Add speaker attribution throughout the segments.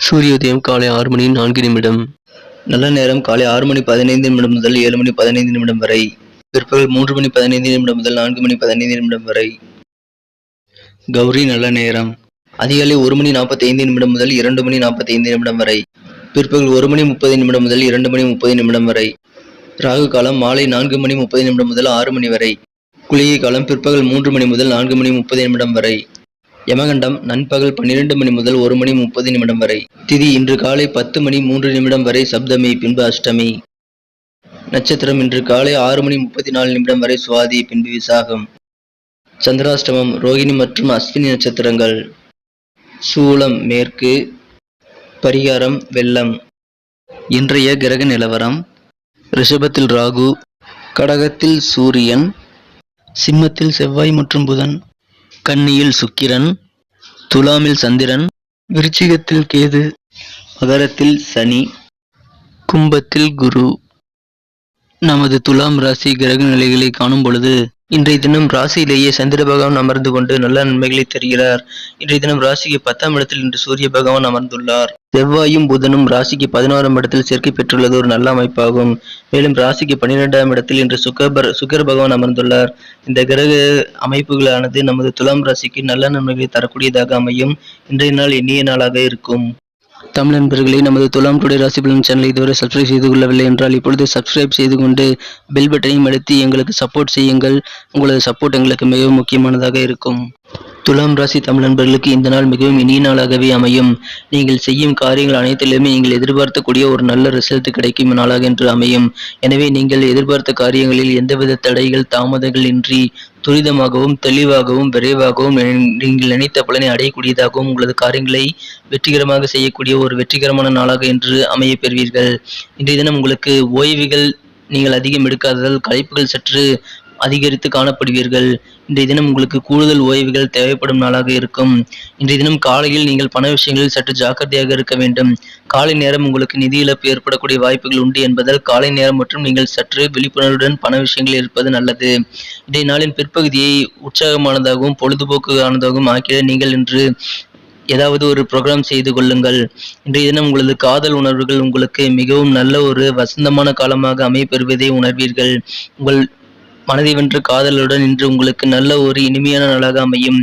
Speaker 1: சூரியோதயம் காலை ஆறு மணி நான்கு நிமிடம். நல்ல நேரம் காலை ஆறு மணி பதினைந்து நிமிடம் முதல் ஏழு மணி பதினைந்து நிமிடம் வரை. பிற்பகல் மூன்று மணி பதினைந்து நிமிடம் முதல் நான்கு மணி பதினைந்து நிமிடம் வரை. கௌரி நல்ல நேரம். அதிகாலை ஒரு மணி நாற்பத்தி ஐந்து நிமிடம் முதல் இரண்டு மணி நாற்பத்தி ஐந்து நிமிடம் வரை. பிற்பகல் ஒரு மணி முப்பது நிமிடம் முதல் இரண்டு மணி முப்பது நிமிடம் வரை. ராகு காலம் மாலை நான்கு மணி முப்பது நிமிடம் முதல் ஆறு மணி வரை. குளிகை காலம் பிற்பகல் மூன்று மணி முதல் நான்கு மணி முப்பது நிமிடம் வரை. யமகண்டம் நண்பகல் பன்னிரண்டு மணி முதல் ஒரு மணி முப்பது நிமிடம் வரை. திதி இன்று காலை பத்து மணி மூன்று நிமிடம் வரை சப்தமி பின்பு அஷ்டமி. நட்சத்திரம் இன்று காலை ஆறு மணி முப்பத்தி நாலு நிமிடம் வரை சுவாதி பின்பு விசாகம். சந்திராஷ்டமம் ரோகிணி மற்றும் அஸ்வினி நட்சத்திரங்கள். சூலம் மேற்கு. பரிகாரம் வெள்ளம். இன்றைய கிரக நிலவரம் ரிஷபத்தில் ராகு கடகத்தில் சூரியன் சிம்மத்தில் செவ்வாய் மற்றும் புதன். கன்னியில் சுக்கிரன் துலாமில் சந்திரன் விருச்சிகத்தில் கேது மகரத்தில் சனி கும்பத்தில் குரு. நமது துலாம் ராசி கிரக நிலைகளை காணும் பொழுது இன்றைய தினம் ராசியிலேயே சந்திர பகவான் அமர்ந்து கொண்டு நல்ல நன்மைகளை தருகிறார். இன்றைய தினம் ராசிக்கு பத்தாம் இடத்தில் இன்று சூரிய பகவான் அமர்ந்துள்ளார். செவ்வாயும் புதனும் ராசிக்கு பதினோராம் இடத்தில் சேர்க்கை பெற்றுள்ளது ஒரு நல்ல அமைப்பாகும். மேலும் ராசிக்கு பன்னிரெண்டாம் இடத்தில் இன்று சுக்கர் சுக்கர பகவான் அமர்ந்துள்ளார். இந்த கிரக அமைப்புகளானது நமது துலாம் ராசிக்கு நல்ல நன்மைகளை தரக்கூடியதாக அமையும். இன்றைய நாள் இனிய நாளாக இருக்கும். தமிழ் நண்பர்களே நமது துலாம் டுடே ராசி பலன் சேனலை இதுவரை சப்ஸ்கிரைப் செய்து கொள்ளவில்லை என்றால் இப்பொழுது சப்ஸ்கிரைப் செய்து கொண்டு பெல் பட்டனையும் அழுத்தி எங்களுக்கு சப்போர்ட் செய்யுங்கள். உங்களது சப்போர்ட் எங்களுக்கு மிகவும் முக்கியமானதாக இருக்கும். துலாம் ராசி தமிழ் நண்பர்களுக்கு இந்த நாள் மிகவும் இனிய நாளாகவே அமையும். நீங்கள் செய்யும் காரியங்கள் அனைத்திலுமே நீங்கள் எதிர்பார்க்கக்கூடிய ஒரு நல்ல ரிசல்ட் கிடைக்கும் நாளாக என்று அமையும். எனவே நீங்கள் எதிர்பார்த்த காரியங்களில் எந்தவித தடைகள் தாமதங்கள் இன்றி துரிதமாகவும் தெளிவாகவும் விரைவாகவும் நீங்கள் நினைத்த பலனை அடையக்கூடியதாகவும் உங்களது காரியங்களை வெற்றிகரமாக செய்யக்கூடிய ஒரு வெற்றிகரமான நாளாக என்று அமைய பெறுவீர்கள். இன்றைய தினம் உங்களுக்கு ஓய்வுகள் நீங்கள் அதிகம் எடுக்காததால் களைப்புகள் சற்று அதிகரித்து காணப்படுவீர்கள். இன்றைய தினம் உங்களுக்கு கூடுதல் ஓய்வுகள் தேவைப்படும் நாளாக இருக்கும். இன்றைய தினம் காலையில் நீங்கள் பண விஷயங்களில் சற்று ஜாக்கிரதையாக இருக்க வேண்டும். காலை நேரம் உங்களுக்கு நிதி இழப்பு ஏற்படக்கூடிய வாய்ப்புகள் உண்டு என்பதால் காலை நேரம் மற்றும் நீங்கள் சற்று விழிப்புணர்வுடன் பண விஷயங்களில் இருப்பது நல்லது. இன்றைய நாளின் பிற்பகுதியை உற்சாகமானதாகவும் பொழுதுபோக்கானதாகவும் ஆக்கிட நீங்கள் இன்று ஏதாவது ஒரு ப்ரோக்ராம் செய்து கொள்ளுங்கள். இன்றைய தினம் உங்களது காதல் உணர்வுகள் உங்களுக்கு மிகவும் நல்ல ஒரு வசந்தமான காலமாக அமையப்பெறுவதை உணர்வீர்கள். உங்கள் மனதை வென்ற காதலுடன் இன்று உங்களுக்கு நல்ல ஒரு இனிமையான நாளாக அமையும்.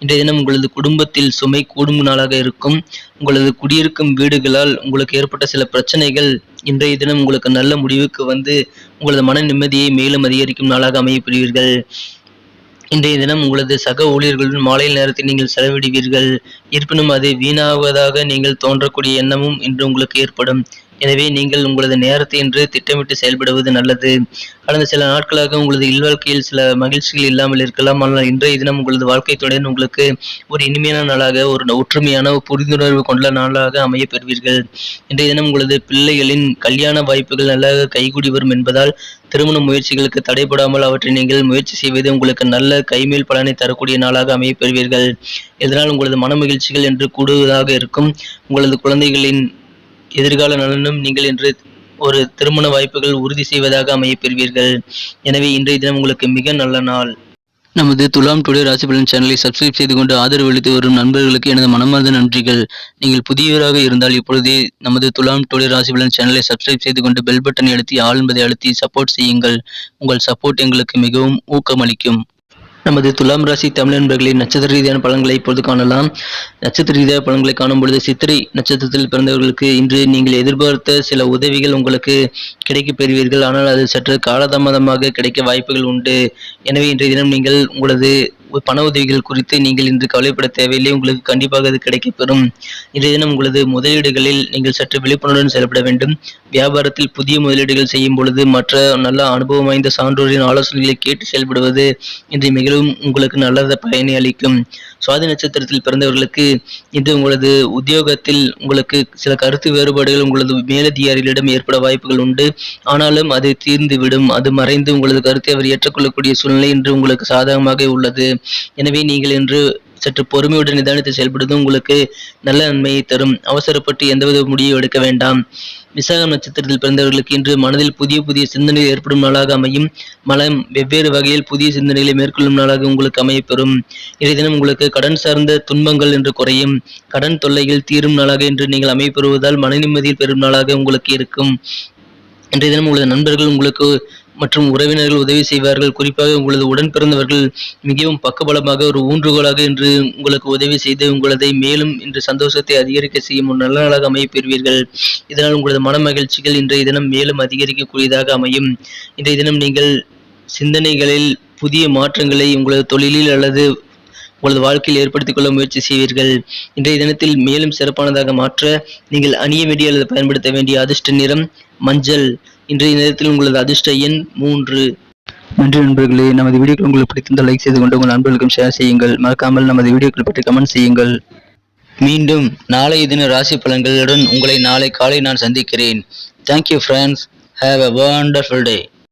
Speaker 1: இன்றைய தினம் உங்களது குடும்பத்தில் சுமை கூடும் நாளாக இருக்கும். உங்களது குடியிருக்கும் வீடுகளால் உங்களுக்கு ஏற்பட்ட சில பிரச்சனைகள் இன்றைய தினம் உங்களுக்கு நல்ல முடிவுக்கு வந்து உங்களது மன நிம்மதியை மேலும் அதிகரிக்கும் நாளாக அமையப்படுவீர்கள் இன்றைய தினம் உங்களது சக ஊழியர்களுடன் மாலை நேரத்தில் நீங்கள் செலவிடுவீர்கள். இருப்பினும் அது வீணாவதாக நீங்கள் தோன்றக்கூடிய எண்ணமும் இன்று உங்களுக்கு ஏற்படும். எனவே நீங்கள் உங்களது நேரத்தை இன்று திட்டமிட்டு செயல்படுவது நல்லது. கடந்த சில நாட்களாக உங்களது இல்வாழ்க்கையில் சில மகிழ்ச்சிகள் இல்லாமல் இருக்கலாம். ஆனால் இன்றைய தினம் உங்களது வாழ்க்கை துணையுடன் உங்களுக்கு ஒரு இனிமையான நாளாக ஒரு ஒற்றுமையான புரிந்துணர்வு கொண்ட நாளாக அமைய பெறுவீர்கள். இன்றைய தினம் உங்களது பிள்ளைகளின் கல்யாண வாய்ப்புகள் நல்லாக கைகூடி வரும் என்பதால் திருமண முயற்சிகளுக்கு தடைபடாமல் அவற்றை நீங்கள் முயற்சி செய்வது உங்களுக்கு நல்ல கைமேல் பலனை தரக்கூடிய நாளாக அமைய பெறுவீர்கள். இதனால் உங்களது மன மகிழ்ச்சிகள் என்று கூடுவதாக இருக்கும். உங்களது குழந்தைகளின் எதிர்கால நலனும் நீங்கள் இன்று ஒரு திருமண வாய்ப்புகள் உறுதி செய்வதாக அமைய பெறுவீர்கள் எனவே இன்றைய தினம் உங்களுக்கு மிக நல்ல நாள். நமது துலாம் டுடே ராசிபலன் சேனலை சப்ஸ்கிரைப் செய்து கொண்டு ஆதரவு அளித்து வரும் நண்பர்களுக்கு எனது மனமார்ந்த நன்றிகள். நீங்கள் புதியவராக இருந்தால் இப்பொழுதே நமது துலாம் டுடே ராசிபலன் சேனலை சப்ஸ்கிரைப் செய்து கொண்டு பெல் பட்டனை அழுத்தி ஆள் என்பதை அழுத்தி சப்போர்ட் செய்யுங்கள். உங்கள் சப்போர்ட் எங்களுக்கு மிகவும் ஊக்கமளிக்கும். நமது துலாம் ராசி தமிழ் நண்பர்களின் நட்சத்திர ரீதியான பலன்களை இப்பொழுது காணலாம். நட்சத்திர ரீதியான பலன்களை காணும் பொழுது சித்திரை நட்சத்திரத்தில் பிறந்தவர்களுக்கு இன்று நீங்கள் எதிர்பார்த்த சில உதவிகள் உங்களுக்கு கிடைக்கப் பெறுவீர்கள். ஆனால் அது சற்று காலதாமதமாக கிடைக்க வாய்ப்புகள் உண்டு. எனவே இன்றைய தினம் நீங்கள் உங்களது பண உதவிகள் குறித்து நீங்கள் இன்று கவலைப்பட தேவையில்லை. உங்களுக்கு கண்டிப்பாக அது கிடைக்கப்பெறும். இன்றைய தினம் உங்களது முதலீடுகளில் நீங்கள் சற்று விழிப்புணர்வுடன் செயல்பட வேண்டும். வியாபாரத்தில் புதிய முதலீடுகள் செய்யும் பொழுது மற்ற நல்ல அனுபவம் வாய்ந்த சான்றோரின் ஆலோசனைகளை கேட்டு செயல்படுவது இன்று மிகவும் உங்களுக்கு நல்லத பயனை அளிக்கும். சுவாதி நட்சத்திரத்தில் பிறந்தவர்களுக்கு இன்று உங்களது உத்தியோகத்தில் உங்களுக்கு சில கருத்து வேறுபாடுகள் உங்களது மேலதிகாரிகளிடம் ஏற்பட வாய்ப்புகள் உண்டு. ஆனாலும் அது தீர்ந்துவிடும். அது மறைந்து உங்களது கருத்தை அவர் ஏற்றுக்கொள்ளக்கூடிய சூழ்நிலை இன்று உங்களுக்கு சாதகமாக உள்ளது. எனவே நீங்கள் இன்று சற்று பொறுமையுடன் நிதானித்து செயல்படுவது உங்களுக்கு நல்ல நன்மையை தரும். அவசரப்பட்டு எந்தவித முடிவு எடுக்க வேண்டாம். விசாகம் நட்சத்திரத்தில் பிறந்தவர்களுக்கு இன்று மனதில் புதிய புதிய சிந்தனைகள் ஏற்படும் நாளாக அமையும். மனம் வெவ்வேறு வகையில் புதிய சிந்தனைகளை மேற்கொள்ளும் நாளாக உங்களுக்கு அமையப்பெறும். இன்றைய தினம் உங்களுக்கு கடன் சார்ந்த துன்பங்கள் என்று குறையும். கடன் தொல்லைகள் தீரும் நாளாக இன்று நீங்கள் அமைப்பெறுவதால் மன நிம்மதியில் பெறும் நாளாக உங்களுக்கு இருக்கும். இன்றைய தினம் உங்களது நண்பர்கள் உங்களுக்கு மற்றும் உறவினர்கள் உதவி செய்வார்கள். குறிப்பாக உங்களது உடன் பிறந்தவர்கள் மிகவும் பக்கபலமாக ஒரு ஊன்றுகோலாக இன்று உங்களுக்கு உதவி செய்து உங்களதை மேலும் இன்று சந்தோஷத்தை அதிகரிக்க செய்யும் ஒரு நல்ல நாளாக அமைய பெறுவீர்கள். இதனால் உங்களது மன மகிழ்ச்சிகள் இன்றைய தினம் மேலும் அதிகரிக்கக்கூடியதாக அமையும். இன்றைய தினம் நீங்கள் சிந்தனைகளில் புதிய மாற்றங்களை உங்களது தொழிலில் அல்லது உங்களது வாழ்க்கையில் ஏற்படுத்திக் கொள்ள முயற்சி செய்வீர்கள். இன்றைய தினத்தில் மேலும் சிறப்பானதாக மாற்ற நீங்கள் அணிய வேண்டிய அல்லது பயன்படுத்த வேண்டிய அதிர்ஷ்ட நிறம் மஞ்சள் இன்றைய நேரத்தில் உங்களது அதிர்ஷ்ட எண் மூன்று. நன்றி நண்பர்களே நமது வீடியோக்கள் உங்களுக்கு பிடித்திருந்தால் லைக் செய்து கொண்டு உங்கள் நண்பர்களுக்கும் ஷேர் செய்யுங்கள். மறக்காமல் நமது வீடியோக்கள் பற்றி கமெண்ட் செய்யுங்கள். மீண்டும் நாளைய தின ராசி பலன்களுடன் உங்களை நாளை காலை நான் சந்திக்கிறேன். Thank you friends have a wonderful day